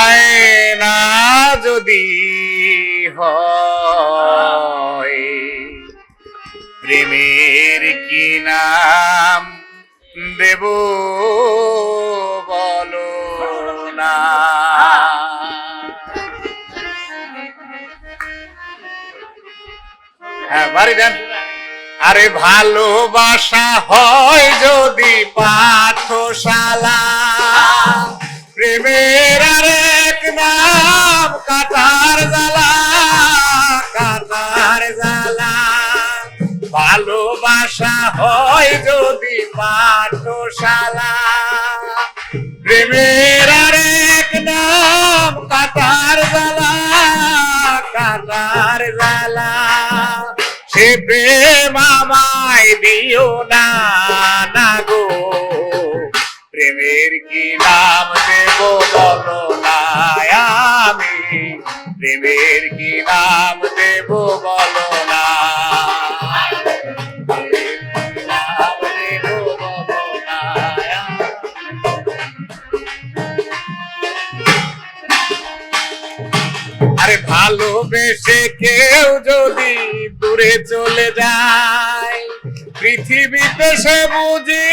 আয়না যদি হয়, প্রেমের কি নাম দেব বলো না? হ্যাঁ বাড়ি দেন। আরে ভালোবাসা হয় যদি পাঠশালা প্রেমের আরেক নাম কাটার কাটার জ্বালা। ভালোবাসা হয় যদি পাঠশালা। প্রেমের আরেক নাম কাটার জ্বালা কাটার জ্বালা। সে প্রেম আমায় দিও না। প্রেমের কি নাম দেব বলো না আমি? প্রেমের কি নাম দেব বলো না আরে ভালোবেসে কেউ যদি দূরে চলে যায় পৃথিবীতে সে বুঝি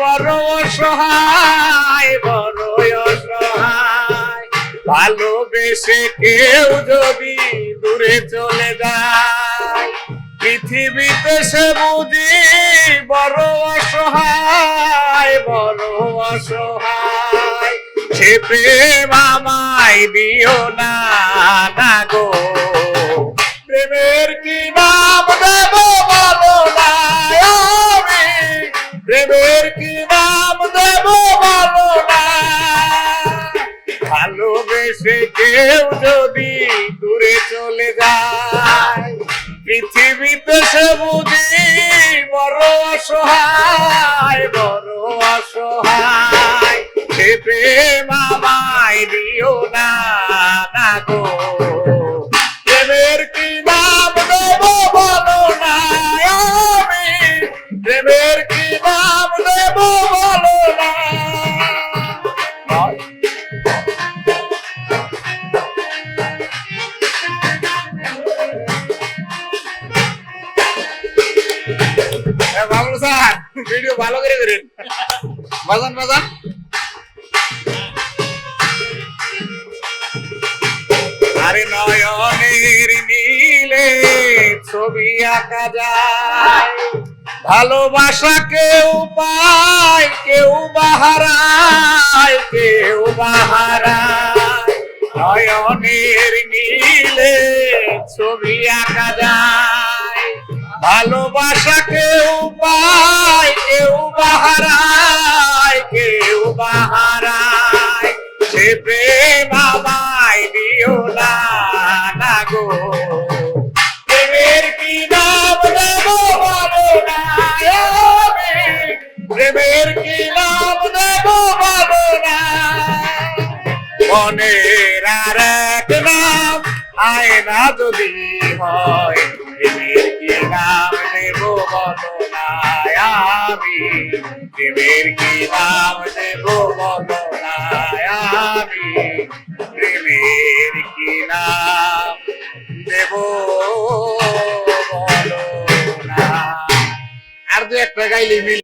বড় অসহায় বড় অসহায়। ভালোবেসে কেউ যদি দূরে চলে যায়, পৃথিবীতে সে বুঝি বড় অসহায় বড় অসহায়। সে প্রেম আমায় দিও না গো। ভালোবেসে কেউ যদি দূরে চলে যায়। পৃথিবীতে সে বুঝি বড় অসহায় বড় অসহায়। সে প্রেম আমায় দিও না গো। ভিডিও ভালো করে করেন। বাজান বাজান। আরে নয়নের নীলে ছবি আঁকা যায়। ভালোবাসা কেউ পায়, কেউ বাহারায় কেউ বাহারায়। নয়নের নীলে ছবি আঁকা যায়। ভালোবাসা কেউ পায়, কেউ বাহারায় কেউ বাহারায়। সে প্রেম আমায় দিও না গো। প্রেমের কি নাম দেব বলো না প্রেমের কি নাম দেব বলো না মনের আর এক নাম, আয়না যদি হয়, প্রেমের নাম দেব বলো না প্রেমের কি নাম দেব বলো প্রেমের কি নাম দেব বলো আর দু একটা গাইলে মিল